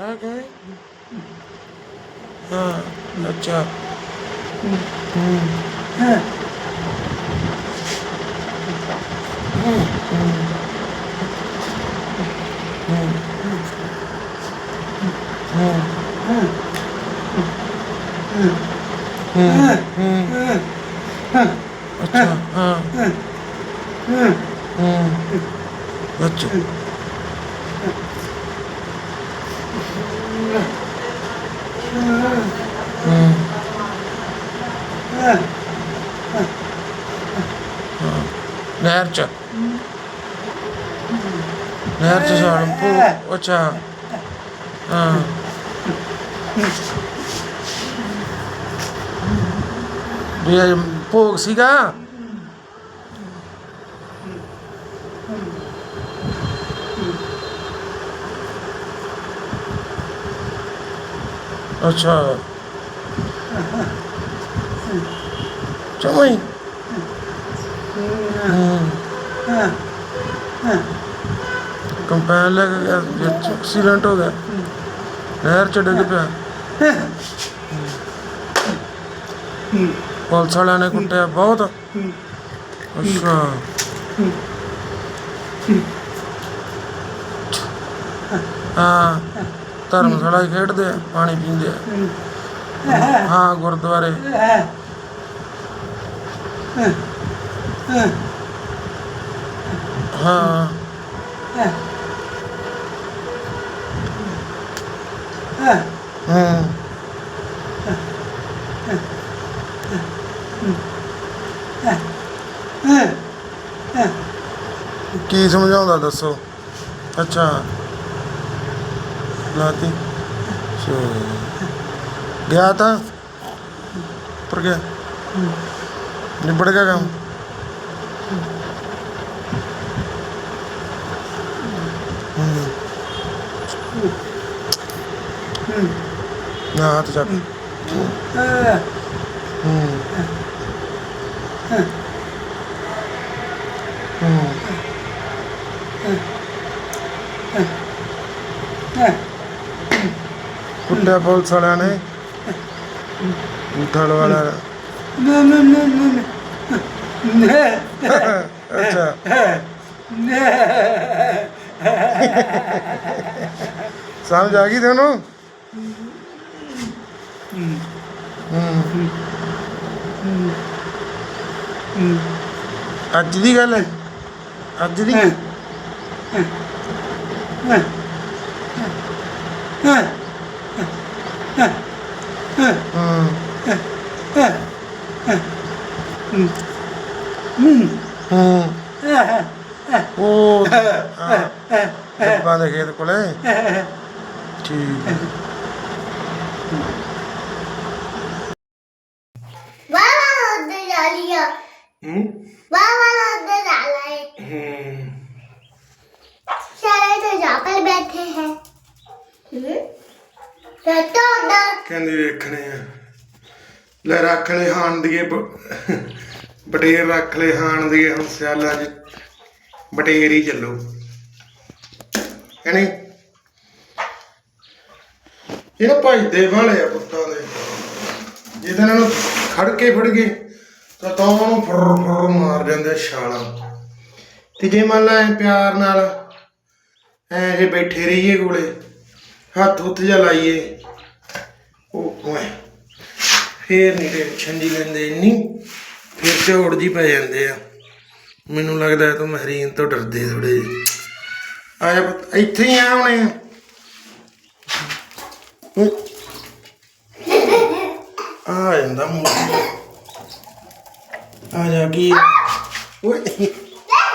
ਆ ਗਏ ਹਾਂ ਅੱਛਾ ਅੱਛਾ ਹਾਂ ਹੂੰ ਅੱਛਾ ਹੂੰ ਨਹਿਰ ਚ। ਨਹਿਰ ਚ ਛਾਲ ਪੂ ਅੱਛਾ। ਹਾਂ। ਵੀ ਭੋਗ ਸੀਗਾ? ਅੱਛਾ। ਚਮਈ ਕੰਪੈਨ ਲੈ ਗਿਆ, ਵਿੱਚ ਐਕਸੀਡੈਂਟ ਹੋ ਗਿਆ। ਨਹਿਰ ਚ ਡਿੱਗ ਪਿਆ। ਪੁਲਿਸ ਵਾਲਿਆਂ ਨੇ ਕੁੱਟਿਆ ਬਹੁਤ। ਅੱਛਾ। ਹਾਂ। ਧਰਮਸ਼ਾਲਾ 'ਚ ਖੇਡਦੇ ਆ, ਪਾਣੀ ਪੀਂਦੇ ਆ। ਹਾਂ, ਗੁਰਦੁਆਰੇ। ਹਾਂ। ਹੂੰ। ਕੀ ਸਮਝਾਉਂਦਾ ਦੱਸੋ? ਅੱਛਾ। ਲਾਤੀ। ਸੋ ਗਿਆ ਤਾਂ ਪਰ ਗਿਆ। ਨਿਬੜ ਗਿਆ ਕੰਮ। ਨਾ ਹੱਥ ਚੱਕ। ਹੂੰ। ਹੂੰ। ਕੁੱਟਿਆ ਪੁਲਿਸ ਵਾਲਿਆਂ ਨੇ। ਉਠਾਲ ਵਾਲਾ no, no, no, no. No, ਅੱਛਾ। no. ਸਮਝ ਆ ਗਈ ਤੁਹਾਨੂੰ ਹੂੰ। ਅੱਜ ਦੀ ਗੱਲ ਹੈ? ਅੱਜ ਦੀ? ਹੂੰ। ਹੂੰ। ਉਹ ਹਾਂ, ਡੱਬਾਂ ਦੇ ਖੇਤ ਕੋਲੇ ਠੀਕ ਹੈ। बाबा उधर जा लिया ਹੂੰ बाबा उधर डाला है ਹੂੰ सारे तो यहाँ पर बैठे हैं हम्म? ਕਹਿੰਦੇ ਵੇਖਣੇ ਆ। ਲੈ ਰੱਖ ਲੈ ਹਾਣ ਦੀਏ ਬਟੇਰ ਰੱਖ ਲੈ ਹਾਣ ਦੀਏ ਹੁਣ ਸਿਆਲਾ ਜੀ ਬਟੇਰ ਹੀ ਚੱਲੋ। ਕਹਿੰਦੇ ਇਹਦਾ ਭਜਦੇ ਵਾਲੇ ਆ ਪੁੱਤਾਂ ਦੇ। ਜੇ ਤਾਂ ਇਹਨਾਂ ਨੂੰ ਖੜ ਕੇ ਫੜ ਗਏ, ਤਾਂ ਤਾਂ ਉਹਨੂੰ ਫਰ ਫਰ ਮਾਰ ਜਾਂਦੇ ਛਾਲਾਂ। ਤੇ ਜੇ ਮੰਨ ਲਾ ਪਿਆਰ ਨਾਲ ਐ ਬੈਠੇ ਰਹੀਏ ਕੋਲੇ ਹੱਥ ਹੁੱਥ ਜਿਹਾ ਲਾਈਏ। ਉਹ ਓਏ ਫੇਰ ਨਹੀਂ ਟੈਨਸ਼ਨ ਜੀ ਲੈਂਦੇ ਇੰਨੀ ਫਿਰ ਝੋੜ ਜੀ ਪੈ ਜਾਂਦੇ ਆ। ਮੈਨੂੰ ਲੱਗਦਾ ਤੂੰ ਮਹਿਰੀਨ ਤੋਂ ਡਰਦੇ ਥੋੜੇ ਜਿਹੇ। ਆ ਜਾ ਪੁੱਤ, ਇੱਥੇ ਹੀ ਆ ਹੁਣੇ। ਓਏ। ਆ ਜਾਂਦਾ ਮੂੰਹ। ਆ ਜਾ ਕੀ? ਓਏ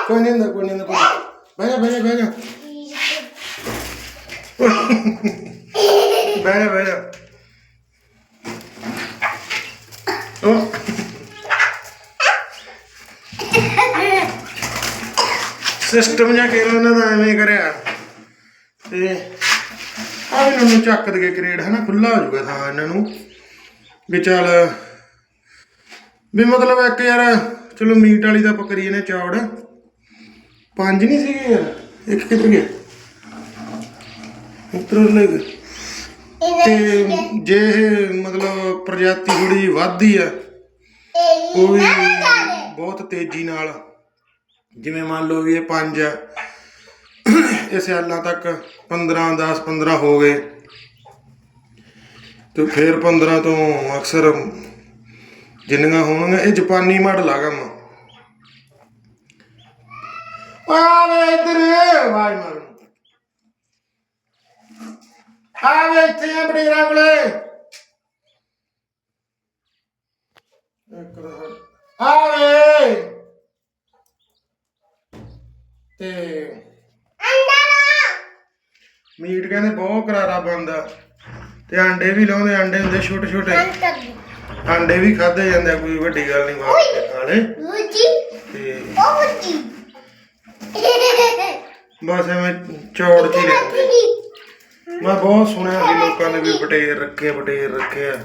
ਕੋਈ ਨਹੀਂ ਹੁੰਦਾ ਕੋਈ ਨਹੀਂ ਹੁੰਦਾ ਬਹਿ ਜਾ ਬਹਿ ਜਾ ਬਹਿ ਜਾ। ਬਹਿ ਜਾ ਬਹਿ ਉਹ ਸਿਸਟਮ ਜਾਂ ਕਿਹੜਾ ਇਹਨਾਂ ਦਾ ਐਵੇਂ ਕਰਿਆ। ਤੇ ਆ ਵੀ ਨੂੰ ਚੱਕ ਦੇ ਕ੍ਰੇਡ ਹਨਾ ਖੁੱਲਾ ਹੋ ਜਾਊਗਾ ਥਾਂ ਇਹਨਾਂ ਨੂੰ। ਵੀ ਚੱਲ, ਵੀ ਮਤਲਬ ਇੱਕ ਯਾਰ, ਚਲੋ ਮੀਟ ਵਾਲੀ ਦਾ ਆਪਾਂ ਕਰੀਏ ਨੇ ਚੌੜ। ਪੰਜ ਨਹੀਂ ਸੀਗੇ ਯਾਰ? ਇੱਕ ਕਿੱਧਰ ਗਿਆ? ਉੱਤਰ ਲੈ ਗਿਆ ਤੇ ਜੇ ਇਹ ਮਤਲਬ ਪ੍ਰਜਾਤੀ ਥੋੜੀ ਵੱਧਦੀ ਆ ਉਹ ਵੀ ਬਹੁਤ ਤੇਜ਼ੀ ਨਾਲ ਜਿਵੇਂ ਮੰਨ ਲਓ ਵੀ ਇਹ ਪੰਜ ਆ ਇਹ ਸਿਆਲਾਂ ਤੱਕ 15 10 15 ਹੋ ਗਏ। ਤੇ ਫਿਰ 15 ਤੋਂ ਅਕਸਰ ਜਿੰਨੀਆਂ ਹੋਣਗੀਆਂ ਇਹ ਜਾਪਾਨੀ ਮਾਡਲ ਆ ਕੰਮ। ਆਵੇ ਇੱਧਰ ਵਾਈ ਮਾਰ। ਆਵੇ ਇੱਥੇ ਆ ਬੜੇਰਾ ਕੋਲੇ ਤਾਂ- ਆਵੇ। ਤੇ ਮੀਟ ਕਹਿੰਦੇ ਬਹੁਤ ਕਰਾਰਾ ਬੰਦਾ ਤੇ ਆਂਡੇ ਵੀ ਲਾਉਂਦੇ ਆਂਡੇ ਹੁੰਦੇ ਛੋਟੇ ਛੋਟੇ। ਆਂਡੇ ਵੀ ਖਾਦੇ ਜਾਂਦੇ ਆ, ਕੋਈ ਵੱਡੀ ਗੱਲ ਨਹੀਂ ਵਾਸਤੇ ਖਾਣੇ ਤੇ ਬਸ ਐਵੇਂ ਚੌੜ ਚ ਹੀ ਰਹਿੰਦੇ ਮੈਂ ਬਹੁਤ ਸੁਣਿਆ ਸੀ ਲੋਕਾਂ ਨੇ ਵੀ ਬਟੇਰ ਰੱਖੇ ਬਟੇਰ ਰੱਖੇ ਆ।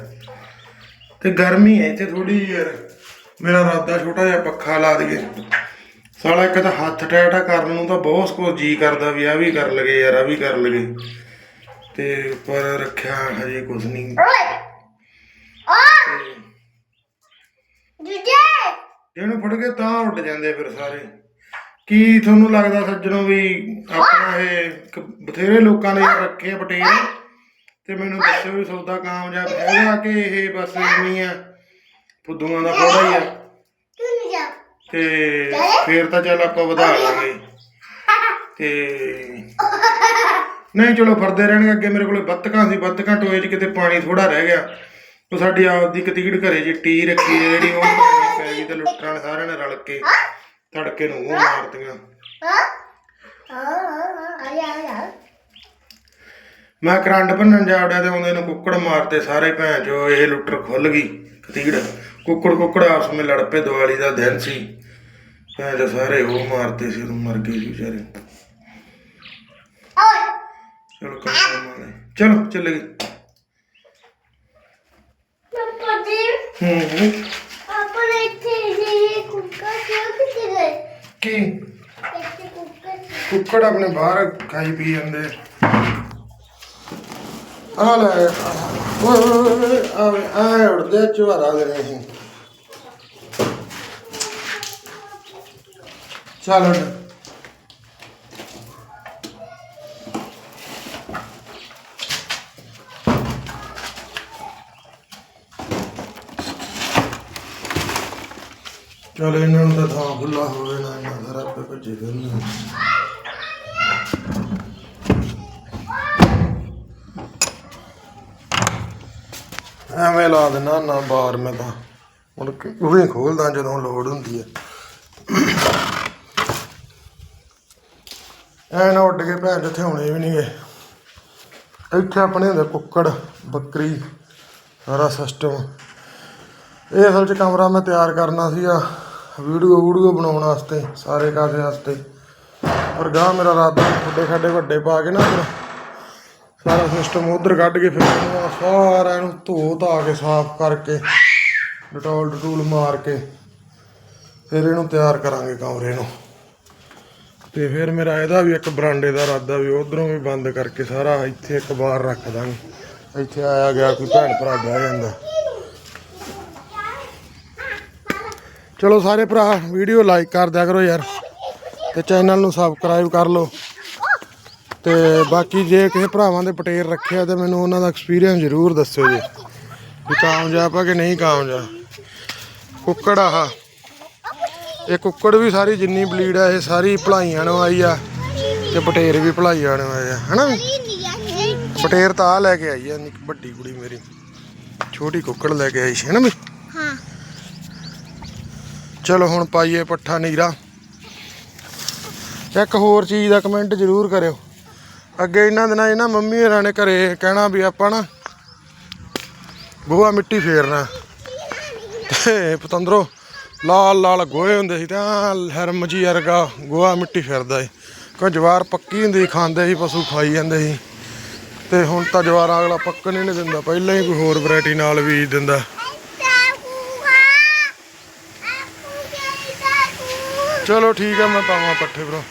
ਤੇ ਗਰਮੀ ਹੈ ਇੱਥੇ ਥੋੜੀ ਯਾਰ। ਮੇਰਾ ਰਾਦਾ ਛੋਟਾ ਜਿਹਾ ਪੱਖਾ ਲਾ ਦਈਏ। ਸਾਲਾ ਇੱਕ ਤਾਂ ਹੱਥ ਟੈਟਾ ਕਰਨ ਨੂੰ ਤਾਂ ਬਹੁਤ ਕੁਝ ਜੀ ਕਰਦਾ ਵੀ ਆ ਵੀ ਕਰ ਲਗੇ ਯਾਰ ਆ ਵੀ ਕਰ ਲਗੇ ਤੇ ਪਰ ਰੱਖਿਆ ਹਜੇ ਕੁਝ ਨਹੀਂ। ਇਹਨੂੰ ਫੜ ਕੇ ਤਾਂ ਉੱਡ ਜਾਂਦੇ ਫਿਰ ਸਾਰੇ। ਕੀ ਤੁਹਾਨੂੰ ਲੱਗਦਾ ਸੱਜਣੋ ਵੀ ਆਪਣਾ ਇਹ ਬਥੇਰੇ ਲੋਕਾਂ ਨੇ ਯਾਰ ਰੱਖੇ ਆ ਪਟੇਲ? ਤੇ ਮੈਨੂੰ ਦੱਸਿਓ ਵੀ ਸੌਦਾ ਕਾਮਯਾਬ ਹੈਗਾ ਕਿ ਇਹ ਬਸ ਇੰਨੀ ਆ ਫੁੱਦੂਆਂ ਦਾ ਫੋੜਾ ਹੀ ਆ? ਤੇ ਫੇਰ ਤਾਂ ਚੱਲ ਆਪਾਂ ਵਧਾ ਲਾਂਗੇ। ਤੇ ਨਹੀਂ ਚਲੋ ਫਰਦੇ ਰਹਿਣਗੇ ਅੱਗੇ ਮੇਰੇ ਕੋਲੇ ਬੱਤਕਾਂ ਸੀ ਬੱਤਕਾਂ ਟੋਏ 'ਚ ਕਿਤੇ ਪਾਣੀ ਥੋੜਾ ਰਹਿ ਗਿਆ। ਉਹ ਸਾਡੀ ਆਪਦੀ ਕਤੀੜ ਘਰੇ ਜੀ ਟੀ ਰੱਖੀ ਹੈ ਜਿਹੜੀ ਉਹ ਬਣਾਉਣੀ ਪੈ ਗਈ ਤੇ ਲੁੱਟਰਾਂ ਨੇ ਸਾਰਿਆਂ ਨੇ ਰਲ ਕੇ। ਤੜਕੇ ਨੂੰ ਉਹ ਮਾਰਤੀਆਂ। ਮੈਂ ਕਰੰਟ ਭੰਨਣ ਜਾ ਵੜਿਆ ਤੇ ਆਉਂਦੇ ਨੂੰ ਕੁੱਕੜ ਮਾਰਤੇ ਸਾਰੇ ਭੈਣ ਜੋ ਇਹ ਲੁੱਟਰ ਖੁੱਲ ਗਈ ਕਤੀੜ ਕੁੱਕੜ ਕੁੱਕੜ ਆਪਸ ਵਿੱਚ ਲੜ ਪਏ ਦੀਵਾਲੀ ਦਾ ਦਿਨ ਸੀ। ਭੈਣ ਜੋ ਸਾਰੇ ਉਹ ਮਾਰਤੇ ਸੀ ਉਹਨੂੰ ਮਰ ਗਏ ਸੀ ਵਿਚਾਰੇ। ਚਲੋ ਕੰਮ ਮਾਰੇ ਚਲੋ ਚੱਲੇ ਗਏ। ਹੂੰ ਹੂੰ ਕੀ? ਕੁੱਕੜ ਆਪਣੇ ਬਾਹਰ ਖਾਈ ਪੀ ਜਾਂਦੇ। ਆ ਲੈ, ਓਏ ਓਏ ਓਏ ਆਵੇ ਆ ਉੜਦੇ ਚੁਹਾਰਾ ਦੇ ਰਹੇ ਚਲੋ ਚਲ ਇਹਨਾਂ ਨੂੰ ਤਾਂ ਥਾਂ ਖੁੱਲਾ ਹੋਵੇ ਨਾ ਇਹਨਾਂ ਸਾਰਾ ਆਪੇ ਭੱਜੇ ਫਿਰਨ। ਐਵੇਂ ਲਾ ਦੇਣਾ ਨਾ ਬਾਹਰ ਮੈਂ ਤਾਂ। ਹੁਣ ਉਹੀ ਖੋਲਦਾ ਜਦੋਂ ਲੋੜ ਹੁੰਦੀ ਹੈ ਐ ਨਾ ਉੱਡ ਕੇ ਭੈਣ ਜਿੱਥੇ ਹੋਣੇ ਵੀ ਨਹੀਂਗੇ ਇੱਥੇ ਆਪਣੇ ਹੁੰਦੇ ਕੁੱਕੜ, ਬੱਕਰੀ, ਸਾਰਾ ਸਿਸਟਮ ਇਹ ਅਸਲ 'ਚ ਕਮਰਾ ਮੈਂ ਤਿਆਰ ਕਰਨਾ ਸੀਗਾ। ਵੀਡੀਓ ਵੀਡੀਓ ਬਣਾਉਣ ਵਾਸਤੇ, ਸਾਰੇ ਕਾਸੇ ਵਾਸਤੇ। ਪਰ ਗਾਂ ਮੇਰਾ ਰਾਦਾ ਵੱਡੇ ਖੱਡੇ ਵੱਡੇ ਪਾ ਕੇ ਨਾ ਫਿਰ ਸਾਰਾ ਸਿਸਟਮ ਉਧਰ ਕੱਢ ਕੇ ਫਿਰ ਇਹਨੂੰ ਸਾਰਾ ਇਹਨੂੰ ਧੋ ਧਾ ਕੇ ਸਾਫ਼ ਕਰਕੇ ਡਟੋਲ ਡਟੂਲ ਮਾਰ ਕੇ ਫਿਰ ਇਹਨੂੰ ਤਿਆਰ ਕਰਾਂਗੇ ਕਮਰੇ ਨੂੰ। ਤੇ ਫਿਰ ਮੇਰਾ ਇਹਦਾ ਵੀ ਇੱਕ ਬਰਾਂਡੇ ਦਾ ਰਾਦਾ ਵੀ ਉਧਰੋਂ ਵੀ ਬੰਦ ਕਰਕੇ ਸਾਰਾ ਇੱਥੇ ਇੱਕ ਬਾਰ ਰੱਖ ਦਾਂਗੇ। ਇੱਥੇ ਆਇਆ ਗਿਆ ਕੋਈ ਭੈਣ ਭਰਾ ਬਹਿ ਜਾਂਦਾ। ਚਲੋ ਸਾਰੇ ਭਰਾ, ਵੀਡੀਓ ਲਾਈਕ ਕਰ ਦਿਆ ਕਰੋ ਯਾਰ ਤੇ ਚੈਨਲ ਨੂੰ ਸਬਸਕ੍ਰਾਈਬ ਕਰ ਲਓ। ਤੇ ਬਾਕੀ ਜੇ ਕਿਸੇ ਭਰਾਵਾਂ ਦੇ ਪਟੇਰ ਰੱਖਿਆ ਤੇ ਮੈਨੂੰ ਉਹਨਾਂ ਦਾ ਐਕਸਪੀਰੀਅੰਸ ਜ਼ਰੂਰ ਦੱਸਿਓ ਜੀ, ਵੀ ਕਾਮਯਾਬ ਆ ਕਿ ਨਹੀਂ ਕਾਮਯਾਬ। ਕੁੱਕੜ ਆਹ। ਇਹ ਕੁੱਕੜ ਵੀ ਸਾਰੀ ਜਿੰਨੀ ਬਲੀਡ ਆ, ਇਹ ਸਾਰੀ ਭਲਾਈਆਂ ਨੂੰ ਆਈ ਆ ਤੇ ਪਟੇਰ ਵੀ ਭਲਾਈਆਂ ਨੂੰ ਆਏ ਆ, ਹਨਾ ਵੀ? ਪਟੇਰ ਤਾਂ ਆ ਲੈ ਕੇ ਆਈ ਆ ਵੱਡੀ ਕੁੜੀ ਮੇਰੀ। ਛੋਟੀ ਕੁੱਕੜ ਲੈ ਕੇ ਆਈ ਸੀ, ਹਨਾ ਵੀ? ਚਲੋ ਹੁਣ ਪਾਈਏ ਪੱਠਾ ਨੀਰਾ। ਇੱਕ ਹੋਰ ਚੀਜ਼ ਦਾ ਕਮੈਂਟ ਜ਼ਰੂਰ ਕਰਿਓ। ਅੱਗੇ ਇਹਨਾਂ ਦਿਨਾਂ ਇਹਨਾਂ ਮੰਮੀ ਹੋਰਾਂ ਨੇ ਘਰੇ ਕਹਿਣਾ ਵੀ ਆਪਾਂ ਨਾ ਗੋਹਾ ਮਿੱਟੀ ਫੇਰਨਾ। ਤੇ ਪਤੰਦਰੋ ਲਾਲ ਲਾਲ ਗੋਹੇ ਹੁੰਦੇ ਸੀ ਤਾਂ ਹਰਮ ਜੀ ਵਰਗਾ ਗੋਹਾ ਮਿੱਟੀ ਫੇਰਦਾ ਸੀ। ਕੋਈ ਜਵਾਰ ਪੱਕੀ ਹੁੰਦੀ ਸੀ, ਖਾਂਦੇ ਸੀ ਪਸ਼ੂ ਖਾਈ ਜਾਂਦੇ ਸੀ। ਤੇ ਹੁਣ ਤਾਂ ਜਵਾਰ ਅਗਲਾ ਪੱਕਣ ਹੀ ਨਹੀਂ ਦਿੰਦਾ ਪਹਿਲਾਂ ਹੀ ਕੋਈ ਹੋਰ ਵੈਰਾਈਟੀ ਨਾਲ ਬੀਜ ਦਿੰਦਾ। ਚਲੋ ਠੀਕ ਆ ਮੈਂ ਪਾਵਾਂ ਪੱਠੇ ਭਰਾ।